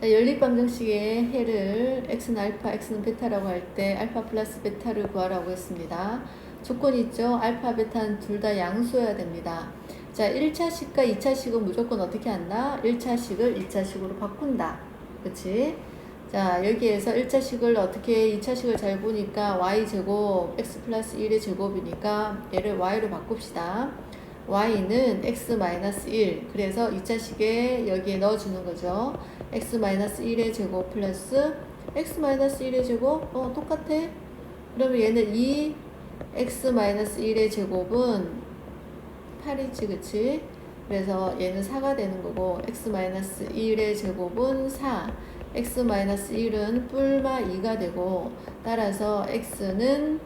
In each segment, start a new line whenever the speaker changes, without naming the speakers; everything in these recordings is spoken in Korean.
자, 연립방정식의 해를 x는 알파, x는 베타라고 할 때 알파 플러스 베타를 구하라고 했습니다. 조건이 있죠? 알파, 베타는 둘 다 양수여야 됩니다. 자, 1차식과 2차식은 무조건 어떻게 한다? 1차식을 2차식으로 바꾼다. 그치? 자, 여기에서 1차식을 어떻게 2차식을 잘 보니까 y제곱 x 플러스 1의 제곱이니까 얘를 y로 바꿉시다. Y는 x 마이너스 1. 그래서 2차식에 여기에 넣어주는 거죠. x 마이너스 1의 제곱 플러스 x 마이너스 1의 제곱 어 똑같아. 그러면 얘는 2 x 마이너스 1의 제곱은 8이지 그치? 그래서 얘는 4가 되는 거고 x 마이너스 1의 제곱은 4 x 마이너스 1은 뿔마 2가 되고 따라서 x는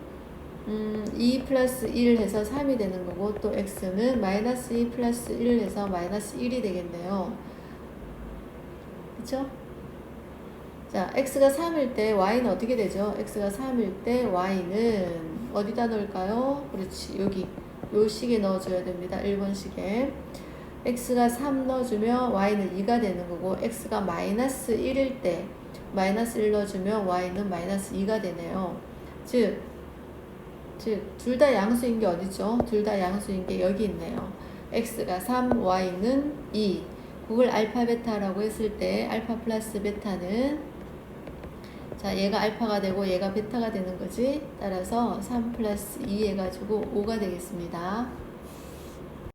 음, 2 플러스 1 해서 3이 되는 거고 또 x는 마이너스 2 플러스 1 해서 마이너스 1이 되겠네요. 그쵸? 자, x가 3일 때 y는 어떻게 되죠? x가 3일 때 y는 어디다 넣을까요? 그렇지, 여기. 요 식에 넣어줘야 됩니다. 1번 식에. x가 3 넣어주면 y는 2가 되는 거고 x가 마이너스 1일 때 마이너스 1 넣어주면 y는 마이너스 2가 되네요. 즉, 즉, 둘 다 양수인 게 어디죠? 둘 다 양수인 게 여기 있네요. x가 3, y는 2. 그걸 알파 베타라고 했을 때 알파 플러스 베타는 자 얘가 알파가 되고 얘가 베타가 되는 거지 따라서 3 플러스 2 해가지고 5가 되겠습니다